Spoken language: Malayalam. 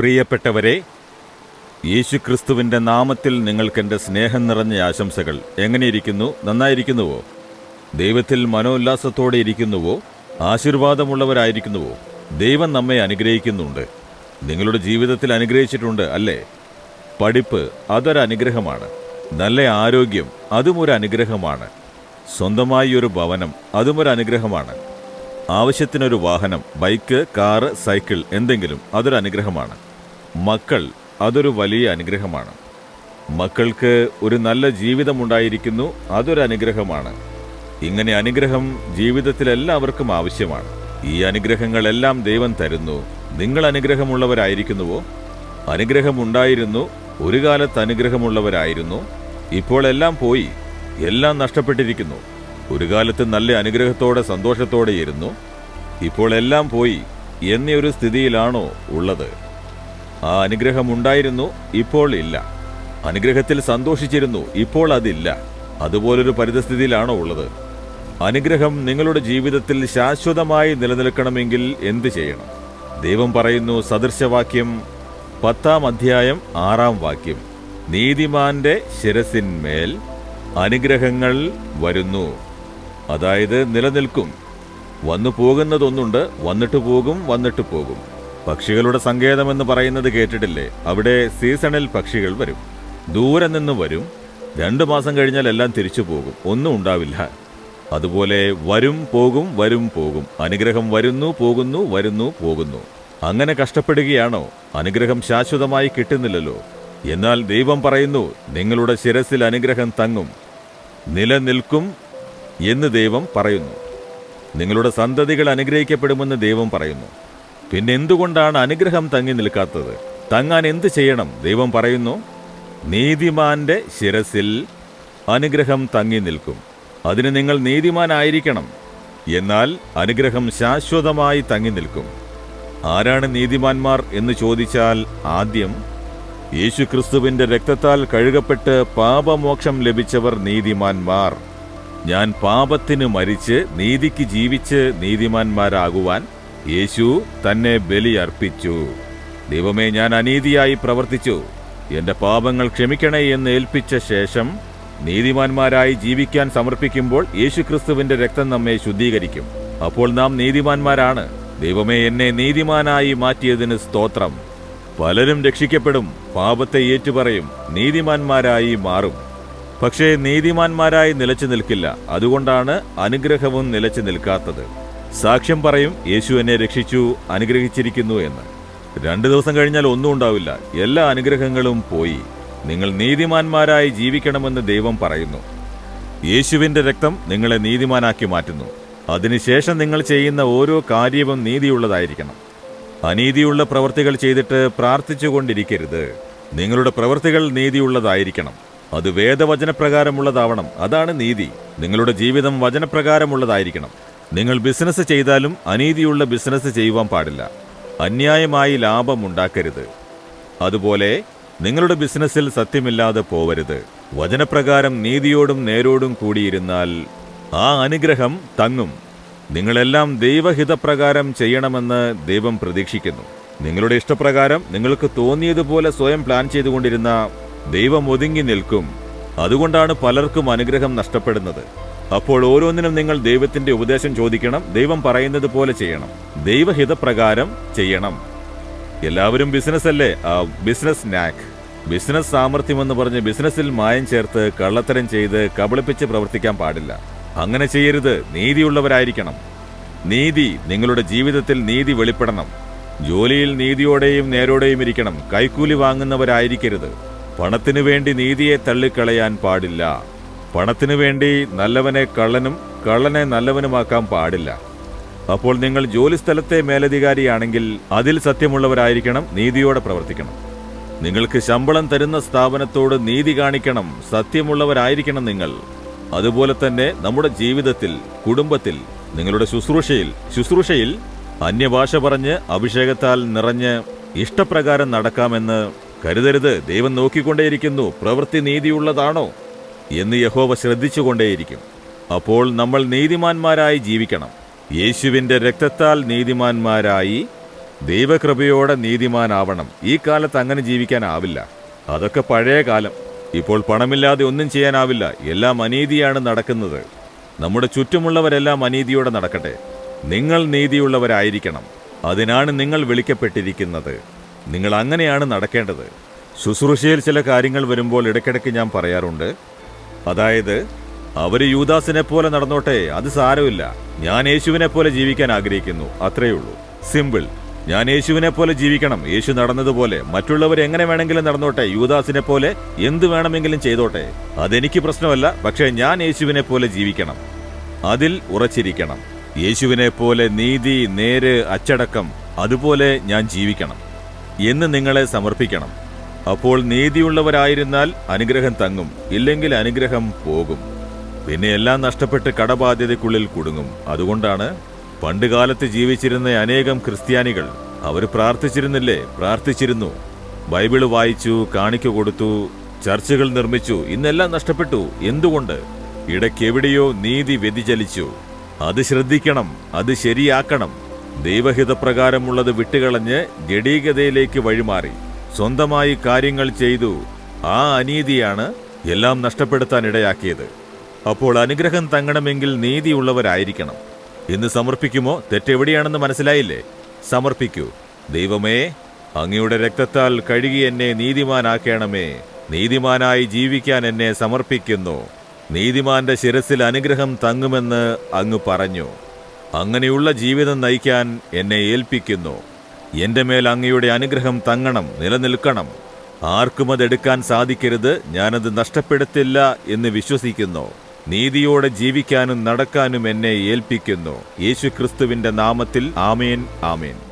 പ്രിയപ്പെട്ടവരെ യേശുക്രിസ്തുവിന്റെ നാമത്തിൽ നിങ്ങൾക്കെന്റെ സ്നേഹം നിറഞ്ഞ ആശംസകൾ എങ്ങനെയിരിക്കുന്നു? നന്നായിരിക്കുന്നുവോ? ദൈവത്തിൽ മനോല്ലാസത്തോടെ ഇരിക്കുന്നുവോ? ആശീർവാദമുള്ളവരായിരിക്കുന്നുവോ? ദൈവം നമ്മെ അനുഗ്രഹിക്കുന്നുണ്ട്. നിങ്ങളുടെ ജീവിതത്തിൽ അനുഗ്രഹിച്ചിട്ടുണ്ട് അല്ലേ? പഠിപ്പ് അതൊരനുഗ്രഹമാണ്. നല്ല ആരോഗ്യം അതും ഒരു അനുഗ്രഹമാണ് സ്വന്തമായി ഒരു ഭവനം അതും ഒരു അനുഗ്രഹമാണ് ആവശ്യത്തിനൊരു വാഹനം ബൈക്ക് കാറ് സൈക്കിൾ എന്തെങ്കിലും അതൊരു അനുഗ്രഹമാണ് മക്കൾ അതൊരു വലിയ അനുഗ്രഹമാണ്. മക്കൾക്ക് ഒരു നല്ല ജീവിതമുണ്ടായിരിക്കുന്നു അതൊരു അനുഗ്രഹമാണ്. ഇങ്ങനെ അനുഗ്രഹം ജീവിതത്തിൽ എല്ലാവർക്കും ആവശ്യമാണ്. ഈ അനുഗ്രഹങ്ങളെല്ലാം ദൈവം തരുന്നു. നിങ്ങൾ അനുഗ്രഹമുള്ളവരായിരിക്കുന്നുവോ? അനുഗ്രഹമുണ്ടായിരുന്നു ഒരു കാലത്ത് അനുഗ്രഹമുള്ളവരായിരുന്നു ഇപ്പോൾ എല്ലാം പോയി എല്ലാം നഷ്ടപ്പെട്ടിരിക്കുന്നു. ഒരു കാലത്ത് നല്ല അനുഗ്രഹത്തോടെ സന്തോഷത്തോടെ ഇരുന്നു ഇപ്പോൾ എല്ലാം പോയി എന്നൊരു സ്ഥിതിയിലാണോ ഉള്ളത്? ആ അനുഗ്രഹം ഉണ്ടായിരുന്നു ഇപ്പോൾ ഇല്ല. അനുഗ്രഹത്തിൽ സന്തോഷിച്ചിരുന്നു ഇപ്പോൾ അതില്ല. അതുപോലൊരു പരിതസ്ഥിതിയിലാണോ ഉള്ളത്? അനുഗ്രഹം നിങ്ങളുടെ ജീവിതത്തിൽ ശാശ്വതമായി നിലനിൽക്കണമെങ്കിൽ എന്ത് ചെയ്യണം? ദൈവം പറയുന്നു സദൃശവാക്യം പത്താം അധ്യായം ആറാം വാക്യം. നീതിമാന്റെ ശിരസിന്മേൽ അനുഗ്രഹങ്ങൾ വരുന്നു. അതായത് നിലനിൽക്കും. വന്നു പോകുന്നതൊന്നുണ്ട് വന്നിട്ട് പോകും വന്നിട്ട് പോകും പക്ഷികളുടെ സങ്കേതമെന്ന് പറയുന്നത് കേട്ടിട്ടില്ലേ? അവിടെ സീസണിൽ പക്ഷികൾ വരും. ദൂരെ നിന്ന് വരും. രണ്ടു മാസം കഴിഞ്ഞാൽ എല്ലാം തിരിച്ചു പോകും. ഒന്നും ഉണ്ടാവില്ല. അതുപോലെ വരും പോകും വരും പോകും. അനുഗ്രഹം വരുന്നു പോകുന്നു വരുന്നു പോകുന്നു. അങ്ങനെ കഷ്ടപ്പെടുകയാണോ? അനുഗ്രഹം ശാശ്വതമായി കിട്ടുന്നില്ലല്ലോ. എന്നാൽ ദൈവം പറയുന്നു നിങ്ങളുടെ ശിരസിൽ അനുഗ്രഹം തങ്ങും. നിലനിൽക്കും എന്ന് ദൈവം പറയുന്നു. നിങ്ങളുടെ സന്തതികൾ അനുഗ്രഹിക്കപ്പെടുമെന്ന് ദൈവം പറയുന്നു. പിന്നെ എന്തുകൊണ്ടാണ് അനുഗ്രഹം തങ്ങി നിൽക്കാത്തത്? തങ്ങാൻ എന്ത് ചെയ്യണം? ദൈവം പറയുന്നു നീതിമാന്റെ ശിരസിൽ അനുഗ്രഹം തങ്ങി നിൽക്കും. അതിന് നിങ്ങൾ നീതിമാനായിരിക്കണം. എന്നാൽ അനുഗ്രഹം ശാശ്വതമായി തങ്ങി നിൽക്കും. ആരാണ് നീതിമാന്മാർ എന്ന് ചോദിച്ചാൽ ആദ്യം യേശുക്രിസ്തുവിന്റെ രക്തത്താൽ കഴുകപ്പെട്ട് പാപമോക്ഷം ലഭിച്ചവർ നീതിമാന്മാർ. ഞാൻ പാപത്തിന് മരിച്ച് നീതിക്ക് ജീവിച്ച് നീതിമാന്മാരാകുവാൻ യേശു തന്നെ ബലിയർപ്പിച്ചു. ദൈവമേ ഞാൻ അനീതിയായി പ്രവർത്തിച്ചു. എന്റെ പാപങ്ങൾ ക്ഷമിക്കണേ എന്ന് ഏൽപ്പിച്ച ശേഷം നീതിമാന്മാരായി ജീവിക്കാൻ സമർപ്പിക്കുമ്പോൾ യേശുക്രിസ്തുവിന്റെ രക്തം നമ്മെ ശുദ്ധീകരിക്കും. അപ്പോൾ നാം നീതിമാന്മാരാണ്. ദൈവമേ എന്നെ നീതിമാനായി മാറ്റിയതിന് സ്തോത്രം. പലരും രക്ഷിക്കപ്പെടും പാപത്തെ ഏറ്റുപറയും നീതിമാന്മാരായി മാറും. പക്ഷേ നീതിമാന്മാരായി നിലച്ചു നിൽക്കില്ല. അതുകൊണ്ടാണ് അനുഗ്രഹവും നിലച്ചു നിൽക്കാത്തത്. സാക്ഷ്യം പറയും യേശു എന്നെ രക്ഷിച്ചു അനുഗ്രഹിച്ചിരിക്കുന്നു എന്ന്. രണ്ടു ദിവസം കഴിഞ്ഞാൽ ഒന്നും ഉണ്ടാവില്ല. എല്ലാ അനുഗ്രഹങ്ങളും പോയി. നിങ്ങൾ നീതിമാന്മാരായി ജീവിക്കണമെന്ന് ദൈവം പറയുന്നു. യേശുവിന്റെ രക്തം നിങ്ങളെ നീതിമാനാക്കി മാറ്റുന്നു. അതിനുശേഷം നിങ്ങൾ ചെയ്യുന്ന ഓരോ കാര്യവും നീതിയുള്ളതായിരിക്കണം. അനീതിയുള്ള പ്രവൃത്തികൾ ചെയ്തിട്ട് പ്രാർത്ഥിച്ചുകൊണ്ടിരിക്കരുത്. നിങ്ങളുടെ പ്രവൃത്തികൾ നീതിയുള്ളതായിരിക്കണം. അത് വേദവചനപ്രകാരമുള്ളതാവണം. അതാണ് നീതി. നിങ്ങളുടെ ജീവിതം വചനപ്രകാരമുള്ളതായിരിക്കണം. നിങ്ങൾ ബിസിനസ് ചെയ്താലും അനീതിയുള്ള ബിസിനസ് ചെയ്യുവാൻ പാടില്ല. അന്യായമായി ലാഭമുണ്ടാക്കരുത് അതുപോലെ നിങ്ങളുടെ ബിസിനസ്സിൽ സത്യമില്ലാതെ പോവരുത്. വചനപ്രകാരം നീതിയോടും നേരോടും കൂടിയിരുന്നാൽ ആ അനുഗ്രഹം തങ്ങും. നിങ്ങളെല്ലാം ദൈവഹിതപ്രകാരം ചെയ്യണമെന്ന് ദൈവം പ്രതീക്ഷിക്കുന്നു. നിങ്ങളുടെ ഇഷ്ടപ്രകാരം നിങ്ങൾക്ക് തോന്നിയതുപോലെ സ്വയം പ്ലാൻ ചെയ്തുകൊണ്ടിരുന്ന ദൈവം ഒതുങ്ങി നിൽക്കും. അതുകൊണ്ടാണ് പലർക്കും അനുഗ്രഹം നഷ്ടപ്പെടുന്നത്. അപ്പോൾ ഓരോന്നിനും നിങ്ങൾ ദൈവത്തിന്റെ ഉപദേശം ചോദിക്കണം ദൈവം പറയുന്നത് പോലെ ചെയ്യണം ദൈവഹിതപ്രകാരം ചെയ്യണം. എല്ലാവരും ബിസിനസ് അല്ലേ? ബിസിനസ് നാക്ക് ബിസിനസ് സാമർഥ്യമെന്ന് പറഞ്ഞ് ബിസിനസ്സിൽ മായം ചേർത്ത് കള്ളത്തരം ചെയ്ത് കബളിപ്പിച്ച് പ്രവർത്തിക്കാൻ പാടില്ല. അങ്ങനെ ചെയ്യരുത്. നീതിയുള്ളവരായിരിക്കണം. നീതി നിങ്ങളുടെ ജീവിതത്തിൽ നീതി വെളിപ്പെടണം. ജോലിയിൽ നീതിയോടെയും നേരോടെയും ഇരിക്കണം. കൈക്കൂലി വാങ്ങുന്നവരായിരിക്കരുത്. പണത്തിനു വേണ്ടി നീതിയെ തള്ളിക്കളയാൻ പാടില്ല. പണത്തിനു വേണ്ടി നല്ലവനെ കള്ളനും കള്ളനെ നല്ലവനുമാക്കാൻ പാടില്ല. അപ്പോൾ നിങ്ങൾ ജോലി സ്ഥലത്തെ മേലധികാരിയാണെങ്കിൽ അതിൽ സത്യമുള്ളവരായിരിക്കണം നീതിയോടെ പ്രവർത്തിക്കണം. നിങ്ങൾക്ക് ശമ്പളം തരുന്ന സ്ഥാപനത്തോട് നീതി കാണിക്കണം സത്യമുള്ളവരായിരിക്കണം നിങ്ങൾ. അതുപോലെ തന്നെ നമ്മുടെ ജീവിതത്തിൽ കുടുംബത്തിൽ നിങ്ങളുടെ ശുശ്രൂഷയിൽ ശുശ്രൂഷയിൽ അന്യഭാഷ പറഞ്ഞ് അഭിഷേകത്താൽ നിറഞ്ഞ് ഇഷ്ടപ്രകാരം നടക്കാമെന്ന് കരുതരുത്. ദൈവം നോക്കിക്കൊണ്ടേയിരിക്കുന്നു. പ്രവൃത്തി നീതിയുള്ളതാണോ? എന്ന് യഹോവ ശ്രദ്ധിച്ചുകൊണ്ടേയിരിക്കും. അപ്പോൾ നമ്മൾ നീതിമാന്മാരായി ജീവിക്കണം. യേശുവിന്റെ രക്തത്താൽ നീതിമാന്മാരായി ദൈവകൃപയോടെ നീതിമാനാവണം. ഈ കാലത്ത് അങ്ങനെ ജീവിക്കാനാവില്ല. അതൊക്കെ പഴയ കാലം. ഇപ്പോൾ പണമില്ലാതെ ഒന്നും ചെയ്യാനാവില്ല. എല്ലാം അനീതിയാണ് നടക്കുന്നത്. നമ്മുടെ ചുറ്റുമുള്ളവരെല്ലാം അനീതിയോടെ നടക്കട്ടെ. നിങ്ങൾ നീതിയുള്ളവരായിരിക്കണം. അതിനാണ് നിങ്ങൾ വിളിക്കപ്പെട്ടിരിക്കുന്നത്. നിങ്ങൾ അങ്ങനെയാണ് നടക്കേണ്ടത്. ശുശ്രൂഷയിൽ ചില കാര്യങ്ങൾ വരുമ്പോൾ ഇടയ്ക്കിടയ്ക്ക് ഞാൻ പറയാറുണ്ട്. അതായത് അവർ യൂദാസിനെ പോലെ നടന്നോട്ടെ അത് സാരമില്ല. ഞാൻ യേശുവിനെ പോലെ ജീവിക്കാൻ ആഗ്രഹിക്കുന്നു അത്രയേ ഉള്ളൂ. സിമ്പിൾ. ഞാൻ യേശുവിനെ പോലെ ജീവിക്കണം യേശു നടന്നതുപോലെ. മറ്റുള്ളവർ എങ്ങനെ വേണമെങ്കിലും നടന്നോട്ടെ യൂദാസിനെ പോലെ എന്ത് വേണമെങ്കിലും ചെയ്തോട്ടെ. അതെനിക്ക് പ്രശ്നമല്ല പക്ഷേ ഞാൻ യേശുവിനെ പോലെ ജീവിക്കണം. അതിൽ ഉറച്ചിരിക്കണം. യേശുവിനെ പോലെ നീതി നേര് അച്ചടക്കം അതുപോലെ ഞാൻ ജീവിക്കണം. എന്ന് നിങ്ങളെ സമർപ്പിക്കണം. അപ്പോൾ നീതിയുള്ളവരായിരുന്നാൽ അനുഗ്രഹം തങ്ങും ഇല്ലെങ്കിൽ അനുഗ്രഹം പോകും. പിന്നെ എല്ലാം നഷ്ടപ്പെട്ട് കടബാധ്യതയ്ക്കുള്ളിൽ കുടുങ്ങും. അതുകൊണ്ടാണ് പണ്ടുകാലത്ത് ജീവിച്ചിരുന്ന അനേകം ക്രിസ്ത്യാനികൾ അവർ പ്രാർത്ഥിച്ചിരുന്നില്ലേ? പ്രാർത്ഥിച്ചിരുന്നു. ബൈബിൾ വായിച്ചു കാണിക്ക കൊടുത്തു ചർച്ചകൾ നിർമ്മിച്ചു ഇന്നെല്ലാം നഷ്ടപ്പെട്ടു. എന്തുകൊണ്ട്? ഇടയ്ക്കെവിടെയോ നീതി വ്യതിചലിച്ചു. അത് ശ്രദ്ധിക്കണം അത് ശരിയാക്കണം. ദൈവഹിതപ്രകാരമുള്ളത് വിട്ടുകളഞ്ഞ് ജഡീകതയിലേക്ക് വഴിമാറി. സ്വന്തമായി കാര്യങ്ങൾ ചെയ്തു ആ അനീതിയാണ് എല്ലാം നഷ്ടപ്പെടുത്താൻ ഇടയാക്കിയത്. അപ്പോൾ അനുഗ്രഹം തങ്ങണമെങ്കിൽ നീതിയുള്ളവരായിരിക്കണം. ഇന്ന് സമർപ്പിക്കുമോ? തെറ്റെവിടെയാണെന്ന് മനസ്സിലായില്ലേ? സമർപ്പിക്കൂ. ദൈവമേ അങ്ങയുടെ രക്തത്താൽ കഴുകി എന്നെ നീതിമാനാക്കണമേ. നീതിമാനായി ജീവിക്കാൻ എന്നെ സമർപ്പിക്കുന്നു. നീതിമാന്റെ ശിരസിൽ അനുഗ്രഹം തങ്ങുമെന്ന് അങ്ങ് പറഞ്ഞു. അങ്ങനെയുള്ള ജീവിതം നയിക്കാൻ എന്നെ ഏൽപ്പിക്കുന്നു. എന്റെ മേൽ അങ്ങയുടെ അനുഗ്രഹം തങ്ങണം നിലനിൽക്കണം. ആർക്കും അതെടുക്കാൻ സാധിക്കരുത് ഞാനത് നഷ്ടപ്പെടുത്തില്ല എന്ന് വിശ്വസിക്കുന്നു. നീതിയോടെ ജീവിക്കാനും നടക്കാനും എന്നെ ഏൽപ്പിക്കുന്നു. യേശു ക്രിസ്തുവിന്റെ നാമത്തിൽ ആമേൻ ആമേൻ.